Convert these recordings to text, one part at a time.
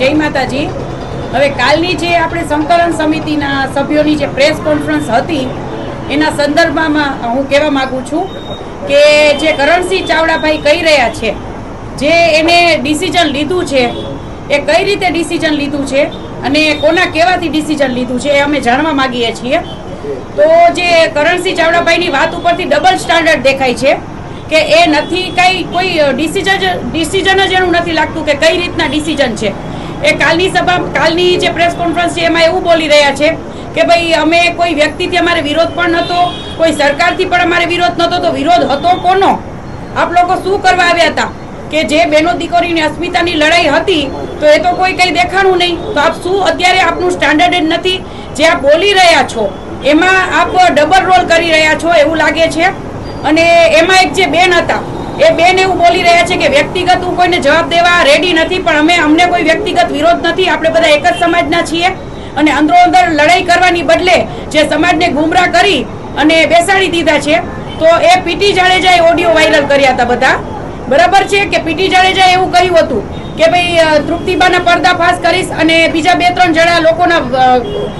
જય માતાજી. હવે કાલની જે આપણે સંકલન સમિતિના સભ્યોની જે પ્રેસ કોન્ફરન્સ હતી, એના સંદર્ભમાં હું કહેવા માગું છું કે જે કરણસિંહ ચાવડાભાઈ કહી રહ્યા છે, જે એને ડિસિઝન લીધું છે, એ કઈ રીતે ડિસિઝન લીધું છે અને કોના કહેવાથી ડિસિઝન લીધું છે એ અમે જાણવા માગીએ છીએ. તો જે કરણસિંહ ચાવડાભાઈની વાત ઉપરથી ડબલ સ્ટાન્ડર્ડ દેખાય છે કે એ નથી, કઈ કોઈ ડિસિઝન ડિસિઝન જ એનું નથી લાગતું કે કઈ રીતના ડિસિઝન છે. એ કાલની સભા, કાલની જે પ્રેસ કોન્ફરન્સ છે, એમાં એવું બોલી રહ્યા છે કે ભાઈ, અમે કોઈ વ્યક્તિથી અમારે વિરોધ પણ નહોતો, કોઈ સરકારથી પણ અમારે વિરોધ નહોતો, તો વિરોધ હતો કોનો? આપ લોકો શું કરવા આવ્યા હતા? કે જે બેનો દીકરીની અસ્મિતાની લડાઈ હતી, તો એ તો કોઈ કંઈ દેખાણું નહીં. તો આપ શું અત્યારે આપનું સ્ટાન્ડર્ડ નથી? જે આપ બોલી રહ્યા છો, એમાં આપ ડબલ રોલ કરી રહ્યા છો, એવું લાગે છે? અને એમાં એક જે બેન હતા એ બેન એવું બોલી રહ્યા છે કે વ્યક્તિગત હું કોઈને જવાબ દેવા રેડી નથી, પણ અમે અમને કોઈ વ્યક્તિગત વિરોધ નથી. આપણે બધા એક જ સમાજના છીએ અને અંદરો અંદર લડાઈ કરવાની બદલે જે સમાજને ગુમરાહ કરી અને બેસાડી દીધા છે, તો એ પીટી જાડેજાએ ઓડિયો વાયરલ કર્યા હતા બધા. બરાબર છે કે પીટી જાડેજાએ એવું કહ્યું હતું? કે ભાઈ તૃપ્તિબાના પર્દાફાશ કરીશ અને બીજા બે ત્રણ જણા લોકોના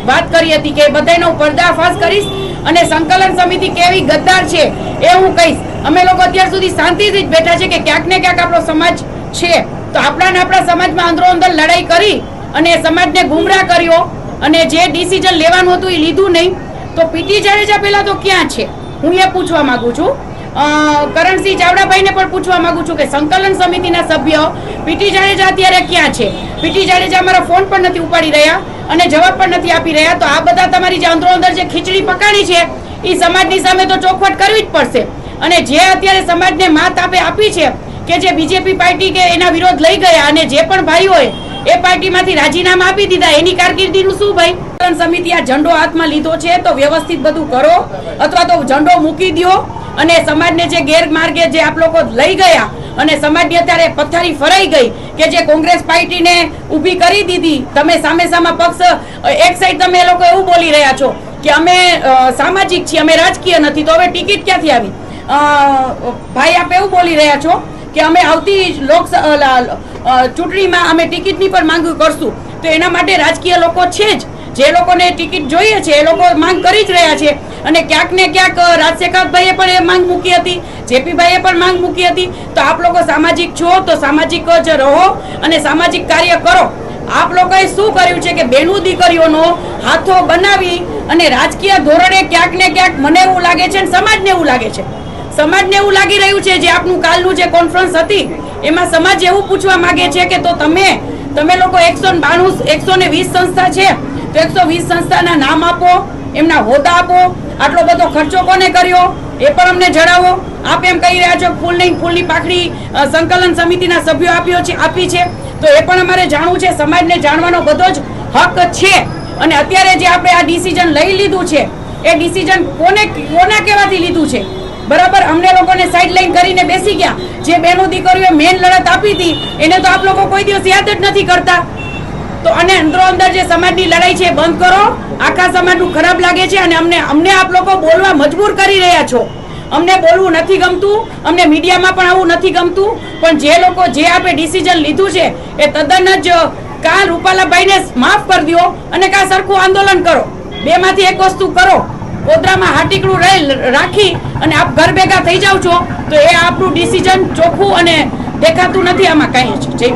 વાત કરી હતી કે બધાનો પર્દાફાશ કરીશ અને સંકલન સમિતિ કેવી ગદ્દાર છે એ હું કહીશ. અમે લોકો અત્યાર સુધી શાંતિથી જ બેઠા છે કે ક્યાંક ને ક્યાંક આપણો સમાજ છે. તો આપણા ને આપણા સમાજમાં અંદરો અંદર લડાઈ કરી અને સમાજને ગુમરાહ કર્યો અને જે ડિસિઝન લેવાનું હતું એ લીધું નહીં. તો પીટી જાડેજા પહેલા તો ક્યાં છે? હું એ પૂછવા માંગુ છું. કરણસિંહ ચાવડાભાઈને પણ પૂછવા માંગુ છું કે સંકલન સમિતિના સભ્ય પીટી જાડેજા અત્યારે ક્યાં છે? પીટી જાડેજા અમારા ફોન પણ નથી ઉપાડી રહ્યા અને જવાબ પણ નથી આપી રહ્યા. તો આ બધા તમારી જે અંદરો અંદર જે ખીચડી પકાડી છે એ સમાજની સામે તો ચોખવટ કરવી જ પડશે. અને જે અત્યારે સમાજને માત આપે આપી છે કે જે બીજેપી પાર્ટી કે એના વિરોધ લઈ ગયા અને જે પણ ભાઈઓએ એ પાર્ટીમાંથી રાજીનામા આપી દીધા, એની કારકિર્દીનું શું ભાઈ? સમિતિ આ ઝંડો હાથમાં લીધો છે, તો વ્યવસ્થિત બધું કરો. અથવા તો ઝંડો મૂકી દ્યો. અને સમાજને જે ગેરમાર્ગે જે આપ લોકો લઈ ગયા અને સમાજની અત્યારે પથારી ફરાઈ ગઈ કે જે કોંગ્રેસ પાર્ટીને ઊભી કરી દીધી, તમે સામે સામા પક્ષ એક સાઈડ તમે એ લોકો એવું બોલી રહ્યા છો કે અમે સામાજિક છીએ, અમે રાજકીય નથી, તો હવે ટિકિટ ક્યાંથી આવી? ભાઈ, આપ એવું બોલી રહ્યા છો કે અમે આવતી લોક ચૂંટણીમાં અમે ટિકિટની પણ માંગ કરશું. તો એના માટે રાજકીય લોકો છે જ. જે લોકોને ટિકિટ જોઈએ છે, એ લોકો માંગ કરી જ રહ્યા છે. અને ક્યાંક ને ક્યાંક અ, રાજશેખરભાઈએ પણ એ માંગ મૂકી હતી. જેપીભાઈએ પણ માંગ મૂકી હતી. તો આપ લોકો સામાજિક છો તો સામાજિક જ રહો અને સામાજિક કાર્ય કરો. આપ લોકોએ શું કર્યું છે કે બેનું દીકરીઓનો હાથો બનાવી અને રાજકીય ધોરણે ક્યાંક ને ક્યાંક મને એવું લાગે છે અને સમાજને એવું લાગે છે. સમાજને એવું લાગી રહ્યું છે જે આપનું કાલનું જે કોન્ફરન્સ હતી એમાં સમાજ એવું પૂછવા માંગે છે કે તો તમે તમે લોકો એકસો બાણું એકસો વીસ સંસ્થા છે તો એકસો વીસ સંસ્થાના નામ આપો એમના હોદ્દા આપો આટલો બધો ખર્ચો કોને કર્યો? એ પણ અમને જણાવો. આપ એમ કહી રહ્યા છો, ફૂલની ફૂલની પાખડી સંકલન સમિતિના સભ્યો આપ્યો છે, આપી છે. તો એ પણ અમારે જાણવું છે, સમાજને જાણવાનો બધો જ હક છે. અને અત્યારે જે આપણે આ ડિસિઝન લઈ લીધું છે, એ ડિસિઝન કોને, કોના કહેવાથી લીધું છે? બરાબર? અમને લોકોને સાઈડ લાઈન કરીને બેસી ગયા. જે બેનો દીકરીઓ મેન લડત આપી હતી, એને તો આપ લોકો કોઈ દિવસ યાદ જ નથી કરતા. તો અને અંદરો અંદર જે સમાજની લડાઈ છે બંધ કરો. આખા સમાજનું ખરાબ લાગે છે અને અમને અમને આપ લોકો બોલવા મજબૂર કરી રહ્યા છો. અમને બોલવું નથી ગમતું. અમને મીડિયામાં પણ આવું નથી ગમતું. પણ જે લોકો જે આપે ડિસિઝન લીધું છે, એ તદ્દન જ કા રૂપાલાભાઈને માફ કરી દો અને કાં સરખું આંદોલન કરો. બેમાંથી એક વસ્તુ કરો. ગોધરામાં હાટીકડું રહે રાખી અને આપ ઘર ભેગા થઈ જાઓ છો, તો એ આપણું ડિસિઝન ચોખ્ખું અને દેખાતું નથી આમાં કાંઈ. જ જય